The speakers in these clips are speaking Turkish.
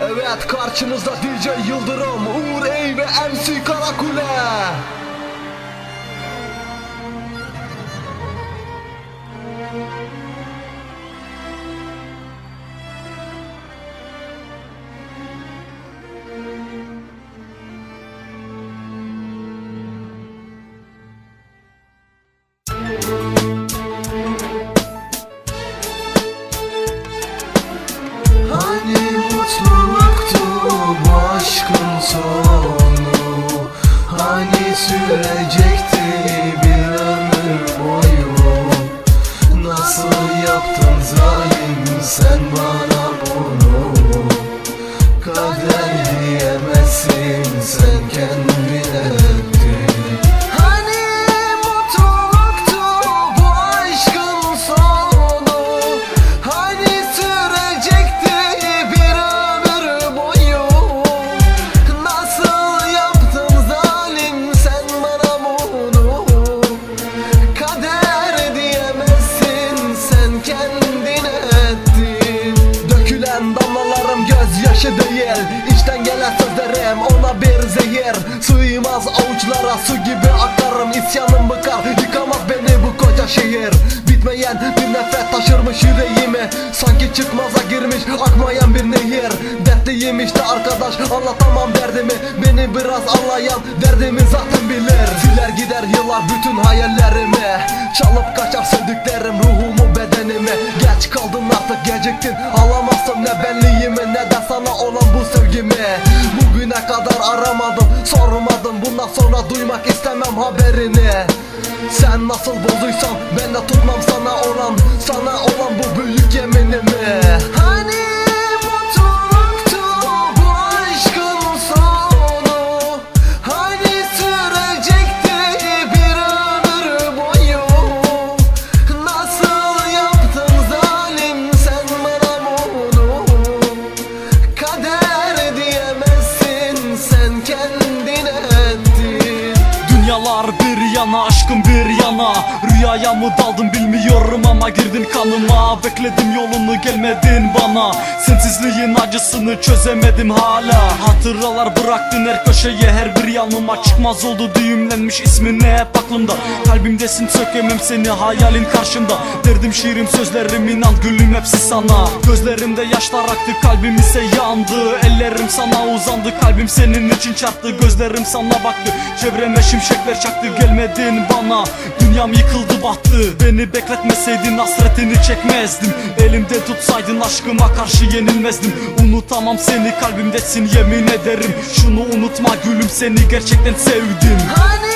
Evet karşınızda DJ Yıldırım, Uğur Ey ve MC Karakule. Hani gözyaşı değil İçten gelen sözlerim ona bir zehir. Sığmaz avuçlara su gibi akarım İsyanım bıkar yıkamaz beni bu koca şehir. Bitmeyen bir nefret taşırmış yüreğimi Sanki çıkmaza girmiş akmayan bir nehir. Dertliyim işte arkadaş anlatamam derdimi Beni biraz anlayan derdimi zaten bilir. Siler gider yıllar bütün hayallerimi Çalıp kaçar sevdiklerim ruhumu bedenimi Geç kaldın artık geciktin Alamazsın ne benliğimi ne de sana olan bu sevgimi Bugüne kadar aramadım sormadım. Bundan sonra duymak istemem haberini. Sen nasıl bozduysan ben de tutmam sana olan Sana olan bu büyük yeminimi. Hani Dünyalar bir yana aşkım bir yana. Rüyaya mı daldım bilmiyorum ama girdin kanıma. Bekledim yolunu gelmedin bana. Sensizliğin acısını çözemedim hala. Hatıralar bıraktın her köşeye her bir yanıma Çıkmaz oldu düğümlenmiş ismin hep aklımda. Kalbimdesin sökemem seni hayalin karşımda Derdim şiirim sözlerim inan gülüm hepsi sana. Gözlerimde yaşlar aktı kalbim ise yandı. Ellerim sana uzandı kalbim senin için çarptı Gözlerim sana baktı çevreme şimşekler çaktı Gelmedin bana. Dünyam yıkıldı battı. Beni bekletmeseydin hasretini çekmezdim. Elimde tutsaydın aşkıma karşı yenilmezdim. Unutamam seni kalbimdesin yemin ederim. Şunu unutma gülüm seni gerçekten sevdim. Hani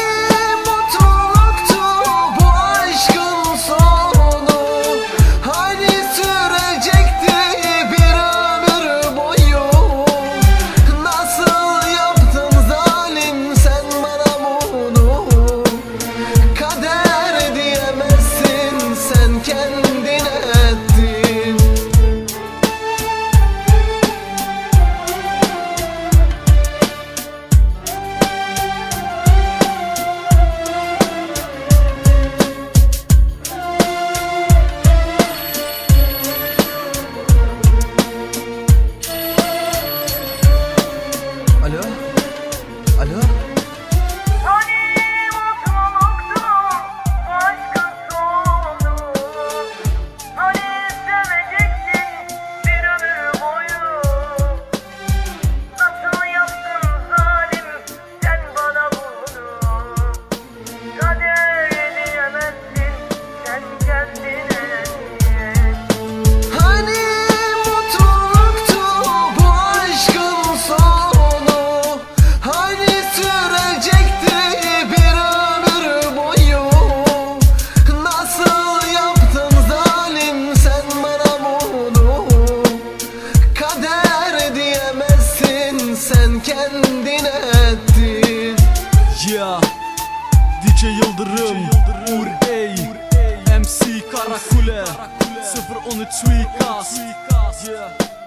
kendine sen kendine ettin. Yeah DJ Yıldırım Uğur Ey MC Karakule 013 suikast. Yeah